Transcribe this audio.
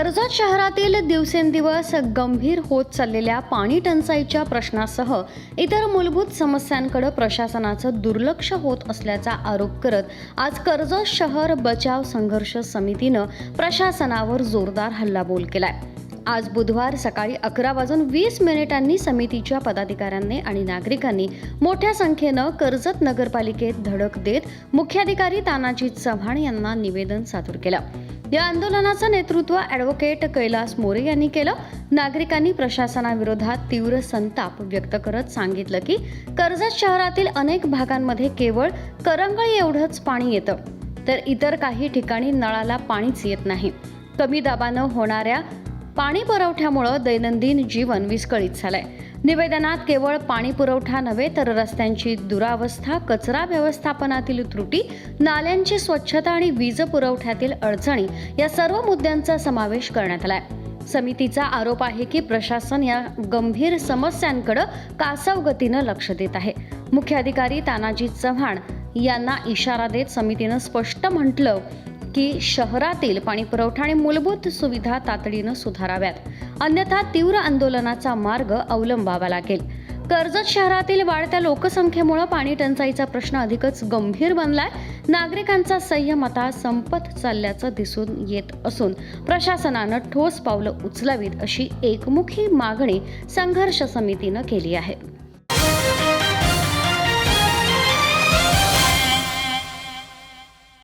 कर्जत शहरातील दिवसेंदिवस गंभीर होत चाललेल्या पाणी टंचाईच्या प्रश्नासह इतर मूलभूत समस्यांकडे प्रशासनाचं दुर्लक्ष होत असल्याचा आरोप करत आज कर्जत शहर बचाव संघर्ष समितीनं प्रशासनावर जोरदार हल्लाबोल केलाय. आज बुधवार सकाळी अकरा वाजून वीस मिनिटांनी समितीच्या पदाधिकाऱ्यांनी आणि नागरिकांनी मोठ्या संख्येनं कर्जत नगरपालिकेत धडक देत मुख्याधिकारी तानाजी चव्हाण यांना निवेदन सादर केलं. या आंदोलनाचं नेतृत्व ॲडव्होकेट कैलास मोरे यांनी केलं. नागरिकांनी प्रशासनाविरोधात तीव्र संताप व्यक्त करत सांगितलं की कर्जत शहरातील अनेक भागांमध्ये केवळ करंगळी एवढंच पाणी येतं. तर इतर काही ठिकाणी नळाला पाणीच येत नाही. कमी दाबानं होणाऱ्या पाणी पुरवठ्यामुळं दैनंदिन जीवन विस्कळीत झालंय. निवेदनात केवळ पाणी पुरवठा नव्हे तर रस्त्यांची दुरावस्था कचरा व्यवस्थापनातील त्रुटी नाल्यांची स्वच्छता आणि वीज पुरवठ्यातील अडचणी या सर्व मुद्द्यांचा समावेश करण्यात आलाय. समितीचा आरोप आहे की प्रशासन या गंभीर समस्यांकडे कासव गतीनं लक्ष देत आहे. मुख्याधिकारी तानाजी चव्हाण यांना इशारा देत समितीनं स्पष्ट म्हटलं की शहरातील पाणी पुरवठा आणि मूलभूत सुविधा तातडीनं सुधाराव्यात. अन्यथा तीव्र आंदोलनाचा मार्ग अवलंबावा लागेल. कर्जत शहरातील वाढत्या लोकसंख्येमुळे पाणी टंचाईचा प्रश्न अधिकच गंभीर बनलाय. नागरिकांचा संयम आता संपत चालल्याचं दिसून येत असून प्रशासनानं ठोस पावलं उचलावीत अशी एकमुखी मागणी संघर्ष समितीनं केली आहे.